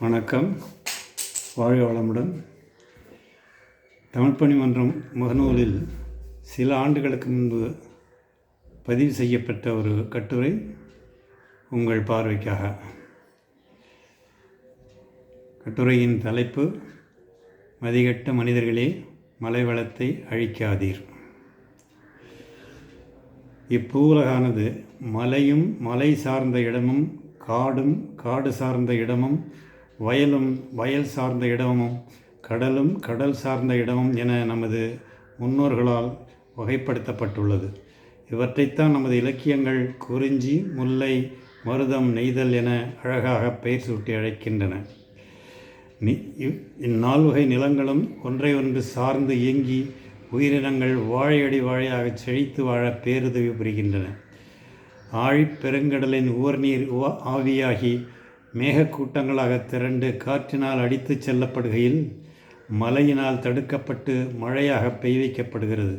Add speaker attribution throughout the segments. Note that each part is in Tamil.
Speaker 1: வணக்கம். வாழ்க வளமுடன். தமிழ் பணி மன்றம் முகநூலில் சில ஆண்டுகளுக்கு முன்பு பதிவு செய்யப்பட்ட ஒரு கட்டுரை உங்கள் பார்வைக்காக. கட்டுரையின் தலைப்பு மதிகட்ட மனிதர்களே மலை வளத்தை அழிக்காதீர். இப்பூலகானது மலையும் மலை சார்ந்த இடமும் காடும் காடு சார்ந்த இடமும் வயலும் வயல் சார்ந்த இடமும் கடலும் கடல் சார்ந்த இடமும் என நமது முன்னோர்களால் வகைப்படுத்தப்பட்டுள்ளது. இவற்றைத்தான் நமது இலக்கியங்கள் குறிஞ்சி முல்லை மருதம் நெய்தல் என அழகாக பெயர் சூட்டி அழைக்கின்றன. நி வகை இந்நால்வகை நிலங்களும் ஒன்றை ஒன்று சார்ந்து இயங்கி உயிரினங்கள் வாழையடி வாழையாக செழித்து வாழ பேருதவி புரிகின்றன. ஆழிப் பெருங்கடலின் உவர்நீர் ஆவியாகி மேகக்கூட்டங்களாக திரண்டு காற்றினால் அடித்துச் செல்லப்படுகையில் மழையினால் தடுக்கப்பட்டு மழையாக பெய் வைக்கப்படுகிறது.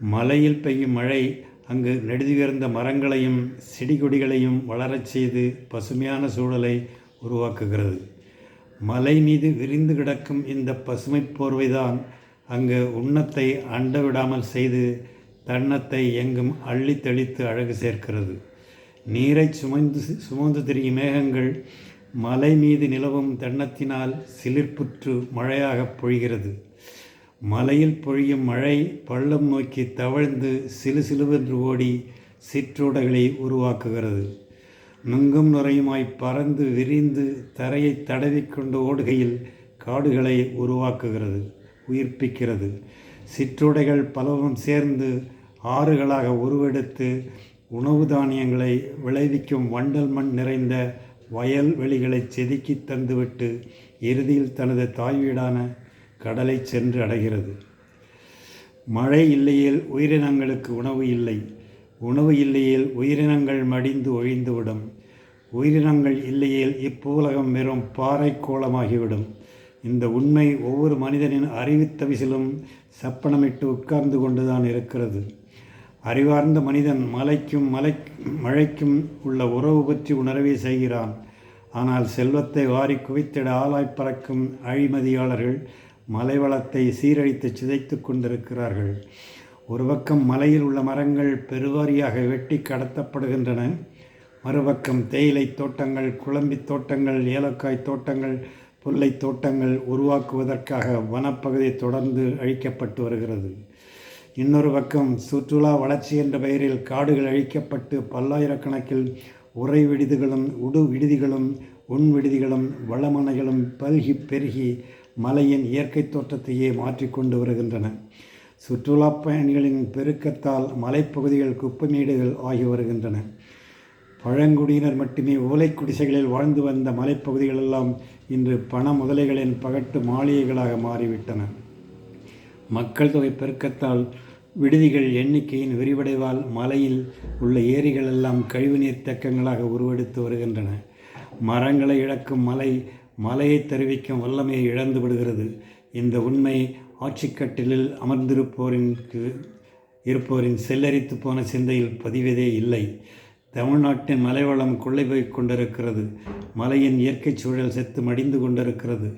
Speaker 1: மலையில் பெய்யும் மழை அங்கு நெடுதுயர்ந்த மரங்களையும் செடிகொடிகளையும் வளரச் செய்து பசுமையான சூழலை உருவாக்குகிறது. மலை மீது விரிந்து கிடக்கும் இந்த பசுமை போர்வைதான் அங்கு உண்ணத்தை அண்டவிடாமல் செய்து தன்னத்தை எங்கும் அள்ளி தெளித்து அழகு சேர்க்கிறது. நீரை சுமந்து சுமந்து திரியும் மேகங்கள் மலை மீது நிலவும் தன்னத்தினால் சிலிர்ப்புற்று மழையாகப் பொழிகிறது. மலையில் பொழியும் மழை பள்ளம் நோக்கி தவழ்ந்து சிலு சிலுவென்று ஓடி சிற்றோடைகளை உருவாக்குகிறது. நுங்கும் நுரையுமாய் பறந்து விரிந்து தரையை தடவிக்கொண்டு ஓடுகையில் காடுகளை உருவாக்குகிறது உயிர்ப்பிக்கிறது. சிற்றோடைகள் பலவும் சேர்ந்து ஆறுகளாக உருவெடுத்து உணவு தானியங்களை விளைவிக்கும் வண்டல் மண் நிறைந்த வயல்வெளிகளை செதுக்கி தந்துவிட்டு இறுதியில் தனது தாய் வீடான கடலை சென்று அடைகிறது. மழை இல்லையேல் உயிரினங்களுக்கு உணவு இல்லை. உணவு இல்லையேல் உயிரினங்கள் மடிந்து ஒழிந்துவிடும். உயிரினங்கள் இல்லையேல் இப்பூலகம் வெறும் பாறை கோலமாகிவிடும் இந்த உண்மை ஒவ்வொரு மனிதனின் அறிவித்தவிசிலும் சப்பனமிட்டு உட்கார்ந்து கொண்டுதான் இருக்கிறது. அறிவார்ந்த மனிதன் மலைக்கும் மலை மழைக்கும் உள்ள உறவு பற்றி உணரவே செய்கிறான். ஆனால் செல்வத்தை வாரி குவித்திட ஆளாய் பறக்கும் அழிமதியாளர்கள் மலைவளத்தை சீரழித்து சிதைத்து கொண்டிருக்கிறார்கள். ஒரு பக்கம் மலையில் உள்ள மரங்கள் பெருவாரியாக வெட்டி கடத்தப்படுகின்றன. மறுபக்கம் தேயிலை தோட்டங்கள் குழம்பி தோட்டங்கள் ஏலக்காய் தோட்டங்கள் புல்லை தோட்டங்கள் உருவாக்குவதற்காக வனப்பகுதி தொடர்ந்து அழிக்கப்பட்டு வருகிறது. இன்னொரு பக்கம் சுற்றுலா வளர்ச்சி என்ற பெயரில் காடுகள் அழிக்கப்பட்டு பல்லாயிரக்கணக்கில் உறை விடுதிகளும் உடு விடுதிகளும் உண் விடுதிகளும் வளமனைகளும் பல்கி பெருகி மலையின் இயற்கை தோற்றத்தையே மாற்றிக்கொண்டு வருகின்றன. சுற்றுலா பயணிகளின் பெருக்கத்தால் மலைப்பகுதிகள் குப்பைமேடுகள் ஆகி வருகின்றன. பழங்குடியினர் மட்டுமே ஓலை குடிசைகளில் வாழ்ந்து வந்த மலைப்பகுதிகளெல்லாம் இன்று பண முதலைகளின் பகட்டு மாளிகைகளாக மாறிவிட்டன. மக்கள் தொகை பெருக்கத்தால் விடுதிகள் எண்ணிக்கையின் விரிவடைவால் மலையில் உள்ள ஏரிகள் எல்லாம் கழிவுநீர் தேக்கங்களாக உருவெடுத்து வருகின்றன. மரங்களை இழக்கும் மலை மலையை தெரிவிக்கும் வல்லமையை இழந்து விடுகிறது. இந்த உண்மை ஆட்சிக்கட்டிலில் அமர்ந்திருப்போரின் இருப்போரின் செல்லரித்து போன சிந்தையில் பதிவதே இல்லை. தமிழ்நாட்டின் மலைவளம் கொள்ளை போய் கொண்டிருக்கிறது. மலையின் இயற்கை சூழல் செத்து மடிந்து கொண்டிருக்கிறது.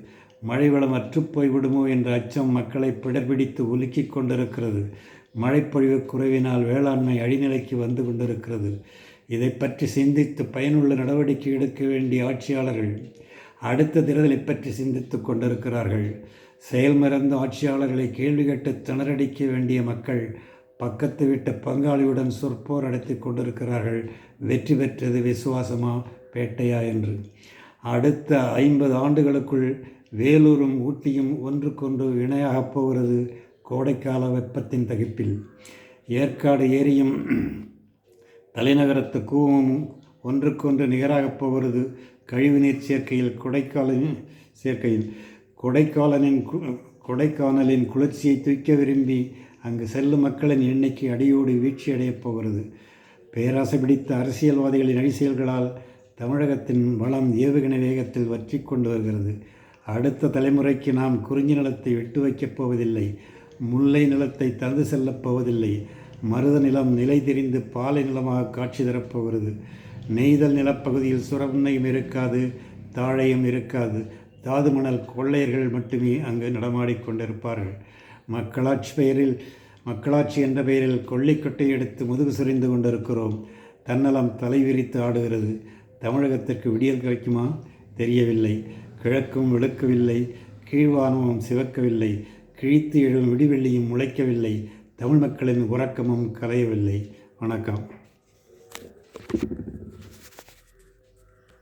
Speaker 1: மழை வளம் அற்றுப்போய்விடுமோ என்ற அச்சம் மக்களை பிடர்பிடித்து உலுக்கிக் கொண்டிருக்கிறது. மழைப்பொழிவு குறைவினால் வேளாண்மை அடிநிலைக்கு வந்து கொண்டிருக்கிறது. இதை பற்றி சிந்தித்து பயனுள்ள நடவடிக்கை எடுக்க வேண்டிய ஆட்சியாளர்கள் அடுத்த தேர்தலை பற்றி சிந்தித்து கொண்டிருக்கிறார்கள். செயல்மறந்த ஆட்சியாளர்களை கேள்வி கேட்டு திணறடிக்க வேண்டிய மக்கள் பக்கத்து வீட்டு பங்காளியுடன் சொற்போர் நடத்தி கொண்டிருக்கிறார்கள். வெற்றி பெற்றது விசுவாசமா பேட்டையா என்று. அடுத்த ஐம்பது ஆண்டுகளுக்குள் வேலூரும் ஊட்டியும் ஒன்றுக்கொன்று இணையாகப் போகிறது கோடைக்கால வெப்பத்தின் தகிப்பில். ஏற்காடு ஏரியும் தலைநகரத்து கூவமும் ஒன்றுக்கொன்று நிகராகப் போகிறது கழிவுநீர் சேர்க்கையில் கொடைக்காலின் சேர்க்கையில். கொடைக்காலனின் கொடைக்கானலின் குளிர்ச்சியை தூக்க விரும்பி அங்கு செல்லும் மக்களின் எண்ணிக்கை அடியோடு வீழ்ச்சியடையப் போகிறது. பேராசை பிடித்த அரசியல்வாதிகளின் அடிசெயல்களால் தமிழகத்தின் வளம் ஏவுகணை வேகத்தில் வற்றி கொண்டு வருகிறது. அடுத்த தலைமுறைக்கு நாம் குறிஞ்சி நிலத்தை விட்டு வைக்கப் போவதில்லை. முல்லை நிலத்தை தந்து செல்லப் போவதில்லை. மருத நிலம் நிலை தெரிந்து பாலை நிலமாக காட்சி தரப்போகிறது நெய்தல் நிலப்பகுதியில் சுரமுன்னையும் இருக்காது தாழையும் இருக்காது. தாது மணல் கொள்ளையர்கள் மட்டுமே அங்கு நடமாடிக்கொண்டிருப்பார்கள் மக்களாட்சி பெயரில் மக்களாட்சி என்ற பெயரில் கொள்ளிக்கொட்டை எடுத்து முதுகு சுரிந்து கொண்டிருக்கிறோம். தன்னலம் தலைவிரித்து ஆடுகிறது. தமிழகத்திற்கு விடியல் கிடைக்குமா? தெரியவில்லை. கிழக்கும் விளக்கவில்லை கீழ்வானமும் சிவக்கவில்லை. கிழித்து எழும் விடிவெள்ளியும் முளைக்கவில்லை. தமிழ் மக்களின் உறக்கமும் கலையவில்லை வணக்கம்.